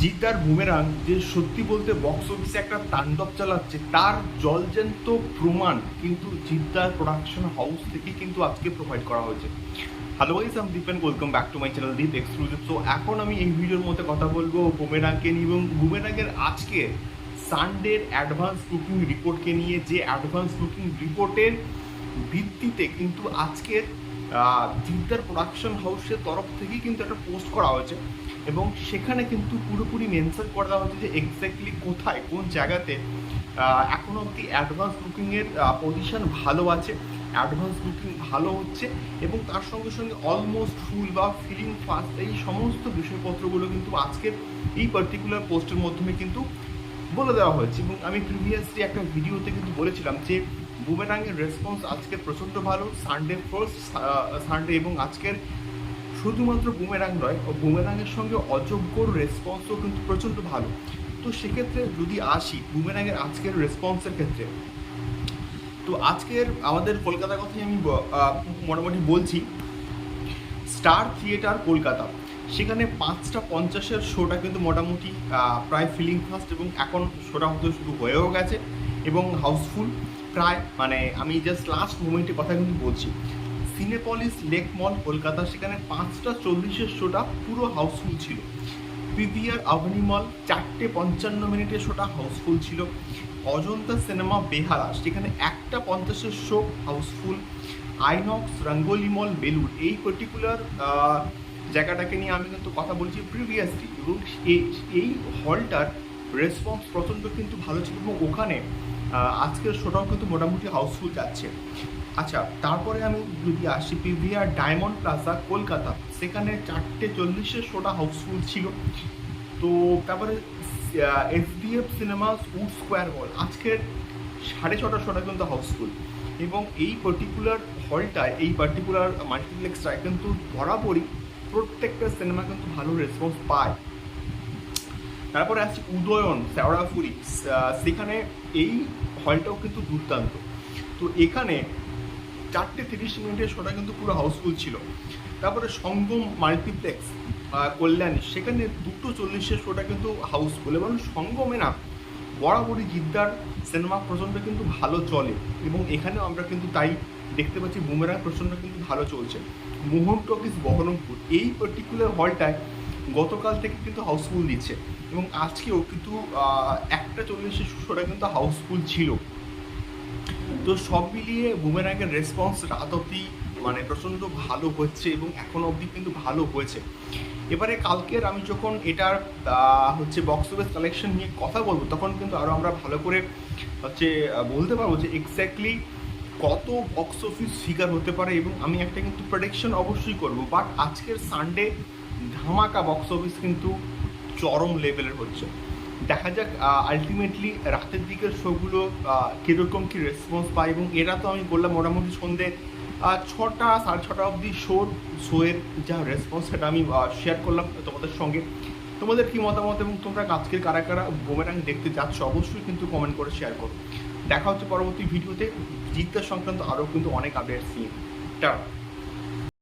জিদ্দার boomerang যে সত্যি বলতে বক্স অফিসে একটা তাণ্ডব চালাচ্ছে, তার জলজ্যান্ত প্রমাণ কিন্তু জিদ্দার প্রোডাকশন হাউস থেকে কিন্তু আজকে প্রোভাইড করা হয়েছে। Hello guys I'm Deep and welcome back to my channel Deep exclusive so এখন আমি এই ভিডিওর মধ্যে কথা বলব বুমেরাংকে নিয়ে এবং বুমেরাংয়ের আজকে সানডের অ্যাডভান্স বুকিং রিপোর্টকে নিয়ে। যে অ্যাডভান্স বুকিং রিপোর্টের ভিত্তিতে কিন্তু আজকের জিদ্দার প্রোডাকশন হাউসের তরফ থেকেই কিন্তু একটা পোস্ট করা হয়েছে। এবং সেখানে কিন্তু পুরোপুরি মেনশন করে দেওয়া হয়েছে যে এক্স্যাক্টলি কোথায় কোন জায়গাতে আহ, এখনও অবধি অ্যাডভান্স বুকিংয়ের পজিশন ভালো আছে। অ্যাডভান্স বুকিং ভালো হচ্ছে এবং তার সঙ্গে সঙ্গে অলমোস্ট ফুল বা ফিলিং ফাস্ট এই সমস্ত বিষয়পত্রগুলো কিন্তু আজকের এই পার্টিকুলার পোস্টের মাধ্যমে কিন্তু বলে দেওয়া হয়েছে। এবং আমি প্রিভিয়াসলি একটা ভিডিওতে কিন্তু বলেছিলাম যে বুমেরাঙের রেসপন্স আজকে প্রচণ্ড ভালো সানডে ফার্স্ট সানডে এবং আজকের শুধুমাত্র বুমেরাং নয় বুমেরাঙের সঙ্গে অযোগ্যর রেসপন্সও কিন্তু প্রচণ্ড ভালো। তো সেক্ষেত্রে যদি আসি বুমেরাঙের আজকের রেসপন্সের ক্ষেত্রে, তো আজকের আমাদের কলকাতার কথাই আমি মোটামুটি বলছি। স্টার থিয়েটার কলকাতা, সেখানে পাঁচটা পঞ্চাশের শোটা কিন্তু মোটামুটি প্রায় ফিলিং ফাস্ট এবং এখন শোটা হতে শুরু হয়েও গেছে এবং হাউসফুল প্রায় মানে আমি জাস্ট লাস্ট মোমেন্টের কথা কিন্তু বলছি। সিনেপলিস লেক মল কলকাতা সেখানে পাঁচটা চল্লিশের শোটা পুরো হাউসফুল ছিল। পিভিআর আভনি মল চারটে পঞ্চান্ন মিনিটের শোটা হাউসফুল ছিল। অজন্তা সিনেমা বেহারা, সেখানে একটা পঞ্চাশের show houseful INOX Rangoli mall Belur এই পার্টিকুলার জায়গাটাকে নিয়ে আমি কিন্তু কথা বলছি প্রিভিয়াসলি এবং এই হলটার রেসপন্স প্রচণ্ড কিন্তু ভালো ছিল। এবং ওখানে আজকের শোটাও কিন্তু মোটামুটি হাউসফুল যাচ্ছে। আচ্ছা তারপরে আমি যদি আসি পিভিআর ডায়মন্ড প্লাজা কলকাতা। সেখানে চারটে চল্লিশের শোটা হাউসফুল ছিল। তো তারপরে এসডিএফ সিনেমা উড স্কোয়ার হল আজকের সাড়ে ছটা শোটা কিন্তু হাউসফুল এবং এই পার্টিকুলার হলটায় এই পার্টিকুলার মাল্টিপ্লেক্সটায় কিন্তু বরাবরই প্রত্যেকটা সিনেমা কিন্তু ভালো রেসপন্স পায়। তারপরে আসছে উদয়ন শেওড়াফুরি আহ, সেখানে এই হলটাও কিন্তু দুর্দান্ত। তো এখানে চারটে তিরিশ মিনিটের শোটা কিন্তু পুরো হাউসফুল ছিল। তারপরে সঙ্গম মাল্টিপ্লেক্স কল্যাণী সেখানে দুটো চল্লিশের শোটা কিন্তু হাউসফুল। এবং সঙ্গমে না বরাবরই জিদ্দার সিনেমা প্রচণ্ড কিন্তু ভালো চলে। এবং এখানেও আমরা কিন্তু তাই দেখতে পাচ্ছি বুমেরা প্রচণ্ড কিন্তু ভালো চলছে। মোহন টকিস বহরমপুর। এই পার্টিকুলার হলটায় গতকাল থেকে কিন্তু হাউসফুল দিচ্ছে। এবং আজকেও কিন্তু একটা চল্লিশের শোটা কিন্তু হাউসফুল ছিল। তো সব মিলিয়ে বুমেরাঙ্গের রেসপন্স রাত অবধি মানে প্রচণ্ড ভালো হচ্ছে এবং এখনও অবধি কিন্তু ভালো হয়েছে। এবারে কালকের আমি যখন এটার হচ্ছে বক্স অফিস কালেকশন নিয়ে কথা বলব, তখন কিন্তু আরও আমরা ভালো করে হচ্ছে বলতে পারব যে এক্স্যাক্টলি কত বক্স অফিস ফিগার হতে পারে এবং আমি একটা কিন্তু প্রেডিকশন অবশ্যই করব। বাট আজকের সানডে ধামাকা বক্স অফিস কিন্তু চরম লেভেলের হচ্ছে। দেখা যাক আলটিমেটলি রাতের দিকের শোগুলো কীরকম কী রেসপন্স পায় এবং এরা তো আমি বললাম মোটামুটি সন্ধে ছটা, সাড়ে ছটা অবধি শোর শোয়ের যা রেসপন্স সেটা আমি শেয়ার করলাম তোমাদের সঙ্গে। তোমাদের কি মতামত এবং তোমরা আজকের কারা কারা বোমেরাং দেখতে যাচ্ছ অবশ্যই কিন্তু কমেন্ট করে শেয়ার করো। দেখা হচ্ছে পরবর্তী ভিডিওতে জিতদের সংক্রান্ত আরও কিন্তু অনেক আপডেটস নিয়ে। টাটা।